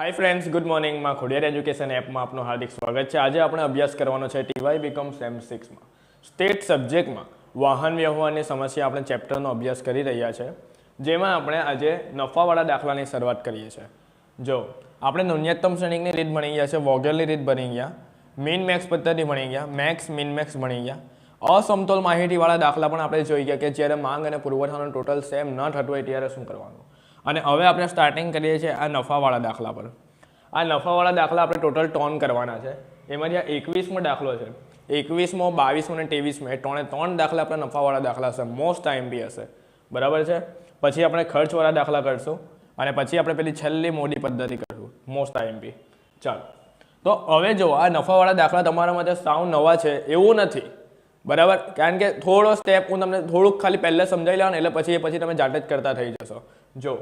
હાય friends good મોર્નિંગમાં Khodiyar education એપમાં આપનું હાર્દિક સ્વાગત છે. આજે આપણે અભ્યાસ કરવાનો છે ટીવાય બીકોમ સેમ સિક્સમાં સ્ટેટ સબ્જેક્ટમાં વાહન વ્યવહારની સમસ્યા આપણે ચેપ્ટરનો અભ્યાસ કરી રહ્યા છે. જેમાં આપણે આજે નફાવાળા દાખલાની શરૂઆત કરીએ છીએ. જો, આપણે ન્યૂનતમ શ્રેણીની રીત ભણી ગયા છે, વોગેલની રીત ભણી ગયા મીન મેક્સ પદ્ધતિ ભણી ગયા મેક્સ મીન મેક્સ ભણી ગયા. અસમતોલ માહિતીવાળા દાખલા પણ આપણે જોઈ ગયા કે જ્યારે માંગ અને પુરવઠાનો ટોટલ સેમ ન થતું હોય ત્યારે શું કરવાનું? અને હવે આપણે સ્ટાર્ટિંગ કરીએ છીએ આ નફાવાળા દાખલા પર. આ નફાવાળા દાખલા આપણે ટોટલ ટોન કરવાના છે. એમાંથી આ એકવીસમો દાખલો છે. એકવીસમો, બાવીસમો અને ત્રેવીસમો, એ ત્રણે ત્રણ દાખલા આપણે નફાવાળા દાખલા હશે મોસ્ટ આઈએમપી હશે. બરાબર છે? પછી આપણે ખર્ચવાળા દાખલા કરશું અને પછી આપણે પેલી છેલ્લી મોડી પદ્ધતિ કરશું. મોસ્ટ આઈએમપી ચાલો. તો હવે જો આ નફાવાળા દાખલા તમારા માટે સાવ નવા છે એવું નથી. બરાબર? કારણ કે થોડો સ્ટેપ હું તમને થોડુંક ખાલી પહેલાં સમજાવી લેવાનું, એટલે પછી એ પછી તમે જાતે જ કરતા થઈ જશો. જો,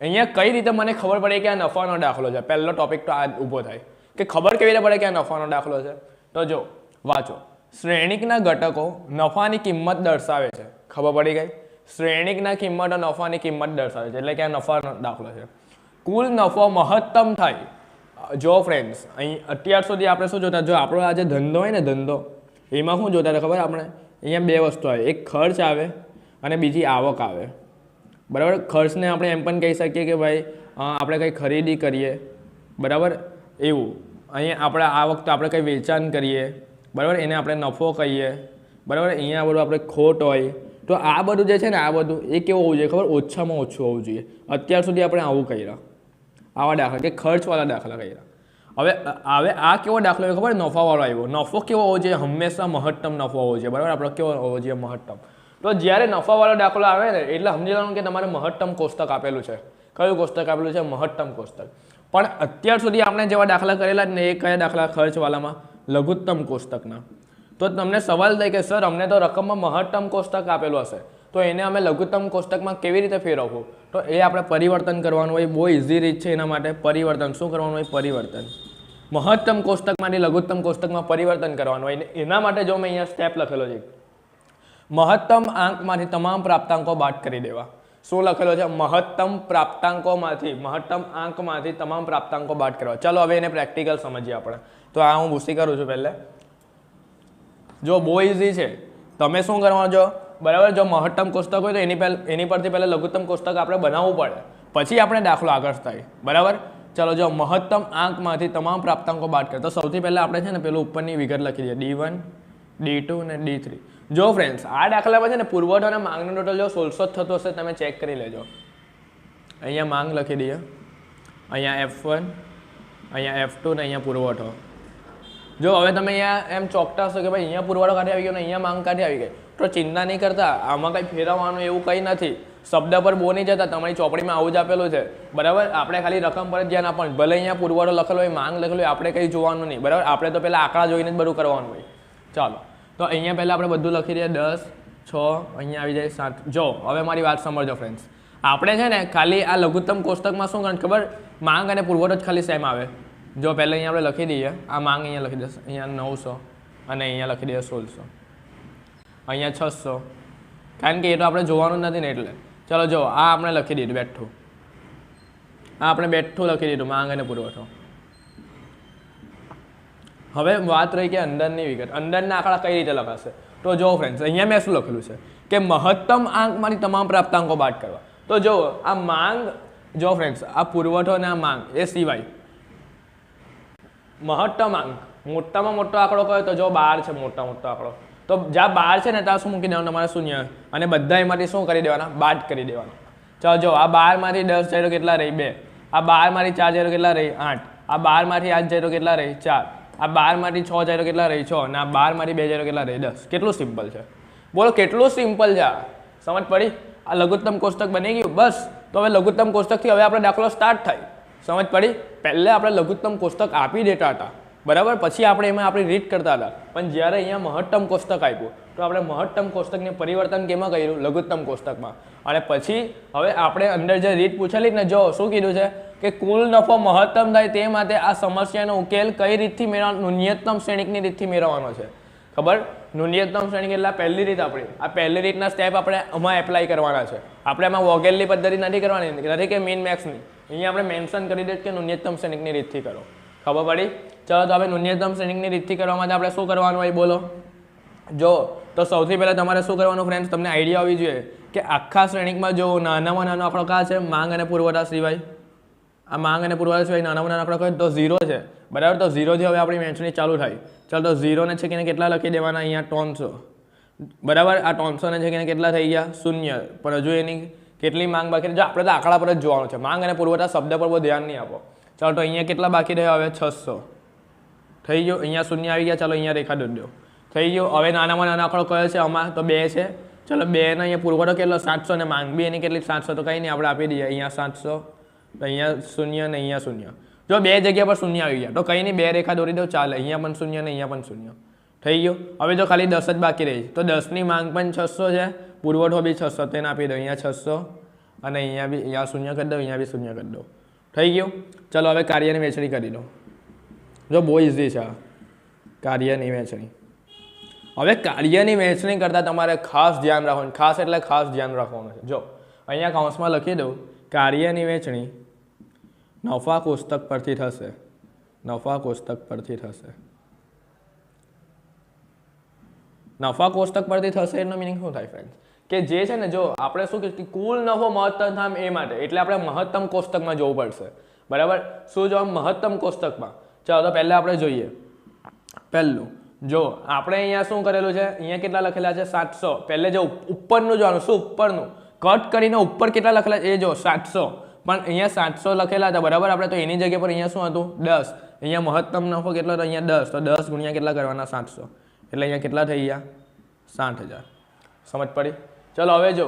અહીંયા કઈ રીતે મને ખબર પડે કે આ નફાનો દાખલો છે? પહેલો ટોપિક તો આ ઊભો થાય. કે ખબર કેવી રીતે પડે કે આ નફાનો દાખલો છે? તો જો, વાંચો. શ્રેણિકના ઘટકો નફાની કિંમત દર્શાવે છે. ખબર પડી ગઈ? શ્રેણિકના કિંમત અને નફાની કિંમત દર્શાવે છે. એટલે કે આ નફાનો દાખલો છે. કુલ નફો મહત્તમ થાય. જો ફ્રેન્ડ્સ અહીં અત્યાર સુધી આપણે શું જોતા? જો આપણો આ જે ધંધો હોય ને ધંધો, એમાં શું જોતા ખબર આપણે? અહીંયા બે વસ્તુ આવે. એક ખર્ચ આવે અને બીજી આવક આવે. બરાબર? ખર્ચને આપણે એમ પણ કહી શકીએ કે ભાઈ આપણે કંઈ ખરીદી કરીએ. બરાબર? એવું. અહીંયા આપણે, આ વખતે આપણે કંઈ વેચાણ કરીએ. બરાબર? એને આપણે નફો કહીએ. બરાબર? અહીંયા બધું આપણે ખોટ હોય. તો આ બધું જે છે ને, આ બધું, એ કેવું હોવું જોઈએ ખબર? ઓછામાં ઓછું હોવું જોઈએ. અત્યાર સુધી આપણે આવું કર્યા. આવા દાખલા કે ખર્ચવાળા દાખલા કર્યા. હવે હવે આ કેવો દાખલો ખબર? નફાવાળો આવ્યો. નફો કેવો હોવો જોઈએ? હંમેશા મહત્તમ નફો હોવો જોઈએ. બરાબર? આપણો કેવો હોવો જોઈએ મહત્તમ? તો જ્યારે નફાવાળો દાખલો આવે ને, એટલે સમજી લેવાનું કે તમારે મહત્તમ કોષ્ટક આપેલું છે. કયું કોષ્ટક આપેલું છે? મહત્તમ કોષ્ટક. પણ અત્યાર સુધી આપણે જેવા દાખલા કરેલા ને એ કયા દાખલા ખર્ચવાળામાં લઘુત્તમ કોષ્ટકના. તો તમને સવાલ થાય કે, સર, અમને તો રકમમાં મહત્તમ કોષ્ટક આપેલું હશે. તો એને અમે લઘુત્તમ કોષ્ટકમાં કેવી રીતે ફેરવવું? તો એ આપણે પરિવર્તન કરવાનું હોય. બહુ ઇઝી રીત છે એના માટે. પરિવર્તન. શું કરવાનું હોય? પરિવર્તન. મહત્તમ કોષ્ટકમાંથી લઘુત્તમ કોષ્ટકમાં પરિવર્તન કરવાનું હોય. એના માટે જો મેં અહીંયા સ્ટેપ લખેલો છે. મહત્તમ આંકમાંથી તમામ પ્રાપ્તાંકો બાદ કરી દેવા. શું લખેલો છે? મહત્તમ પ્રાપ્તાંકોમાંથી, મહત્તમ આંકમાંથી તમામ પ્રાપ્તાંકો બાદ કરવા. ચલો હવે એને પ્રેક્ટિકલ સમજીએ આપણે. તો આ હું ભૂસી કરું છું પહેલે. જો બહુ ઇઝી છે, તમે શું કરવાનું છો બરાબર? જો મહત્તમ કોષ્ટક હોય તો એની પહેલ, એની પરથી પહેલાં લઘુત્તમ કોષ્ટક આપણે બનાવવું પડે. પછી આપણે દાખલો આગળ થાય. બરાબર? ચલો જો મહત્તમ આંકમાંથી તમામ પ્રાપ્તાંકો બાદ કરે તો સૌથી પહેલાં આપણે છે ને પેલું ઉપરની વિગત લખી દઈએ. ડી વન ડી ટુ અને ડી થ્રી જો ફ્રેન્ડ્સ આ દાખલામાં છે ને પુરવઠો અને માંગનો ટોટલ જો સોળસો જ થતો હશે, તમે ચેક કરી લેજો. અહીંયા માંગ લખી દઈએ. અહીંયા એફ વન અહીંયા એફ ટુ ને અહીંયા પુરવઠો. જો હવે તમે અહીંયા એમ ચોકટા હશો કે ભાઈ અહીંયા પુરવઠો કાઢી આવી ગયો ને અહીંયા માંગ કાઢી આવી ગઈ, તો ચિંતા નહીં કરતા, આમાં કંઈ ફેરવવાનું એવું કંઈ નથી. શબ્દ પર બહુ નહીં જતા, તમારી ચોપડીમાં આવું જ આપેલું છે. બરાબર? આપણે ખાલી રકમ પર જ ધ્યાન આપવાનું. ભલે અહીંયા પુરવઠો લખેલો હોય, માંગ લખેલો હોય, આપણે કંઈ જોવાનું નહીં. બરાબર? આપણે તો પહેલાં આંકડા જોઈને જ બધું કરવાનું હોય. ચાલો. તો અહીંયા પહેલાં આપણે બધું લખી દઈએ. દસ, છ, અહીંયા આવી જાય સાત. જો, હવે મારી વાત સમજો ફ્રેન્ડ્સ આપણે છે ને ખાલી આ લઘુત્તમ કોષ્ટકમાં શું કારણ ખબર? માંગ અને પુરવઠો જ ખાલી સેમ આવે. જો પહેલાં અહીંયા આપણે લખી દઈએ. આ માંગ અહીંયા લખી દઈએ અહીંયા નવસો અને અહીંયા લખી દઈએ સોળસો. અહીંયા છસો. કારણ કે એ તો આપણે જોવાનું નથી ને એટલે. ચલો જો, આ આપણે લખી દીધું બેઠું. આ આપણે બેઠું લખી દીધું, માંગ અને પુરવઠો હવે વાત રહી કે અંદરની વિગત. અંદરના આંકડા કઈ રીતે લખાશે? તો જો ફ્રેન્ડ્સ અહીંયા મેં શું લખેલું છે? કે મહત્તમ આંકમાંથી તમામ પ્રાપ્તાંકો બાદ કરવા. તો જો આ માંગ જો ફ્રેન્ડ્સ આ પુરવઠો અને આ માંગ, એ સિવાય મહત્તમ આંક, મોટામાં મોટો આંકડો કયો? તો જો બાર છે મોટા મોટો આંકડો. તો જ્યાં બાર છે ને, ત્યાં શું મૂકી દેવાનું? તમારે શૂન્ય. અને બધા એમાંથી શું કરી દેવાના? બાદ કરી દેવાના. ચાલો જો આ બારમાંથી દસ જાય તો કેટલા રહી? બે. આ બારમાંથી ચાર જાય કેટલા રહી? આઠ. આ બારમાંથી આઠ જાય તો કેટલા રહી? ચાર. આ બારમાંથી છ તો કેટલા રહી? છ. અને આ બારમાંથી બે તો કેટલા રહી? દસ. કેટલું સિમ્પલ છે? બોલો, કેટલું સિમ્પલ છે આ? સમજ પડી? આ લઘુત્તમ કોષ્ટક બની ગયું. બસ. તો હવે લઘુત્તમ કોષ્ટકથી હવે આપણે દાખલો સ્ટાર્ટ થાય. સમજ પડી? પહેલાં આપણે લઘુત્તમ કોષ્ટક આપી દેતા હતા. બરાબર? પછી આપણે એમાં આપણી રીત કરતા હતા. પણ જ્યારે અહીંયા મહત્તમ કોષ્ટક આપ્યું, તો આપણે મહત્તમ કોષ્ટકને પરિવર્તન કેમાં કર્યું? લઘુત્તમ કોષ્ટકમાં. અને પછી હવે આપણે અંદર જે રીત પૂછેલી ને જો શું કીધું છે? કે કુલ નફો મહત્તમ થાય તે માટે આ સમસ્યાનો ઉકેલ કઈ રીતથી મેળવવાનો ન્યૂનતમ શ્રેણિકની રીતથી મેળવવાનો છે. ખબર? ન્યૂનતમ શ્રેણી એટલે પહેલી રીત આપણી. આ પહેલી રીતના સ્ટેપ આપણે આમાં એપ્લાય કરવાના છે. આપણે આમાં વોગેલની પદ્ધતિ નથી કરવાની. નથી કે મીન મેક્સની અહીંયા આપણે મેન્શન કરી દઈએ કે ન્યૂનતમ શ્રેણિકની રીતથી કરો. ખબર પડી? ચલો તો હવે ન્યૂનતમ શ્રેણિકની રીતથી કરવા માટે આપણે શું કરવાનું હોય બોલો. જો, તો સૌથી પહેલાં તમારે શું કરવાનું ફ્રેન્ડ્સ તમને આઈડિયા હોવી જોઈએ કે આખા શ્રેણિકમાં જો નાનામાં નાનો આપણો કા છે? માંગ અને પુરવઠા સિવાય. આ માંગ અને પુરવઠા સિવાય નાનામાં નાનો આંકડો તો ઝીરો છે. બરાબર, તો ઝીરોથી હવે આપણી વહેંચણી ચાલુ થાય. ચાલો, તો ઝીરોને છે કે કેટલા લખી દેવાના? અહીંયા ત્રણસો. બરાબર, આ ત્રણસોને છે કે કેટલા થઈ ગયા? શૂન્ય. પણ હજુ એની કેટલી માંગ બાકી? જો, આપણે તો આંકડા પર જ જોવાનું છે. માંગ અને પુરવઠા શબ્દ પર બહુ ધ્યાન નહીં આપો. ચાલો, તો અહીંયા કેટલા બાકી રહ્યા? હવે છસો. થઈ ગયો? અહીંયા શૂન્ય આવી ગયા? ચાલો, અહીંયા રેખા દોડ્યો થઈ ગયો? હવે નાનામાં નાનો આંકડો કયો છે અમાર તો બે છે. ચાલો બેનો અહીંયા પુરવઠો કેટલો? સાતસો ને માંગ. બી એની કેટલી? સાતસો તો કંઈ નહીં, આપણે આપી દઈએ. અહીંયા સાતસો. અહીંયા શૂન્ય ને અહીંયા શૂન્ય. જો બે જગ્યા પર શૂન્ય આવી ગયા, તો કંઈ નહીં, બે રેખા દોરી દો, ચાલે. અહીંયા પણ શૂન્ય ને અહીંયા પણ શૂન્ય. થઈ ગયું? હવે જો ખાલી દસ જ બાકી રહી તો દસની માંગ પણ છસો છે, પુરવઠો બી છસો તેને આપી દો, અહીંયા છસો, અને અહીંયા બી, અહીંયા શૂન્ય કરી દો, અહીંયા બી શૂન્ય કરી દો. થઈ ગયું? ચલો, હવે કાર્યની વેચણી કરી દો જો બહુ ઇઝી છે કાર્યની વહેંચણી. હવે કાર્યની વહેંચણી કરતાં તમારે ખાસ ધ્યાન રાખવાનું, ખાસ એટલે ખાસ ધ્યાન રાખવાનું છે. જો, અહીંયા કૌંસમાં લખી દઉં, કાર્યની વહેંચણી નફા કોષ્ટક પરથી થશે. નફા કોષ્ટક પરથી થશે. નફા કોષ્ટક પરથી થશે એનો મિનિંગ શું થાય ફ્રેન્ડ કે જે છે ને જો આપણે શું કહીએ કુલ નફો મહત્તમ થાય એ માટે, એટલે આપણે મહત્તમ કોષ્ટકમાં જોવું પડશે. બરાબર? શું જોવા મહત્તમ કોષ્ટકમાં. ચાલો તો પહેલાં આપણે જોઈએ. પહેલું, જો આપણે અહીંયા શું કરેલું છે? અહીંયા કેટલા લખેલા છે? સાતસો. પહેલે જો ઉપરનું જોવાનું, શું ઉપરનું? કટ કરીને ઉપર કેટલા લખેલા એ જો, સાતસો. પણ અહીંયા સાતસો લખેલા હતા, બરાબર? આપણે તો એની જગ્યા પર અહીંયા શું હતું? દસ. અહીંયા મહત્તમ નફો કેટલો હતો? અહીંયા દસ. તો દસ ગુણ્યા કેટલા કરવાના? સાતસો. એટલે અહીંયા કેટલા થઈ ગયા? સાઠ હજાર. સમજ પડી? ચલો, હવે જો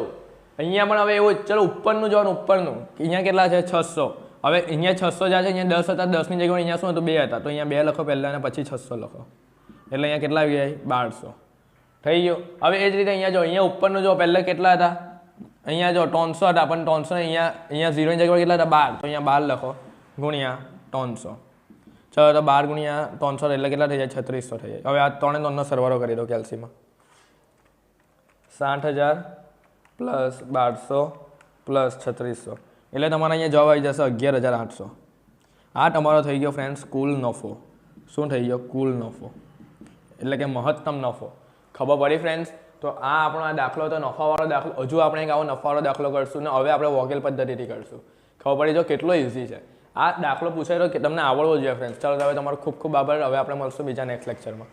અહીંયા પણ હવે એવું ચલો, ઉપરનું જોવાનું, ઉપરનું. અહીંયા કેટલા છે? છસો. હવે અહીંયા છસો જ્યાં છે, અહીંયા દસ હતા. દસની જગ્યાએ અહીંયા શું હતું? બે હતા. તો અહીંયા બે લખો પહેલાં અને પછી છસો લખો. એટલે અહીંયા કેટલા આવી જાય બારસો. થઈ ગયું. હવે એ જ રીતે અહીંયા જો, અહીંયા ઉપરનું જો, પહેલાં કેટલા હતા? અહીંયા જો ત્રણસો હતા, પણ ત્રણસો અહીંયા અહીંયા ઝીરોની જગ્યા કેટલા હતા? બાર. તો અહીંયા બાર લખો. ગુણ્યા ત્રણસો. ચલો, તો બાર ગુણ્યા ત્રણસો એટલે કેટલા થઈ જાય? છત્રીસો થઈ જાય. હવે આ ત્રણે ત્રણનો સરવાળો કરી દો કેલ્સીમાં. સાઠ હજાર પ્લસ બારસો પ્લસ છત્રીસો. એટલે તમારે અહીંયા જવાબ આવી જશે અગિયાર હજાર આઠસો. આ તમારો થઈ ગયો ફ્રેન્ડ્સ કુલ નફો. શું થઈ ગયો? કુલ નફો. એટલે કે મહત્તમ નફો. ખબર પડી ફ્રેન્ડ્સ તો આ આપણો આ દાખલો હતો, નફાવાળો દાખલો. હજુ આપણે એક આવો નફાવાળો દાખલો કરશું ને હવે આપણે વોકેલ પદ્ધતિથી કરશું. ખબર પડી? જો કેટલો ઇઝી છે. આ દાખલો પૂછાય કે તમને આવડવો જોઈએ ફ્રેન્ડ્સ ચાલો હવે તમારો ખૂબ ખૂબ આભાર. હવે આપણે મળશું બીજા નેક્સ્ટ લેક્ચરમાં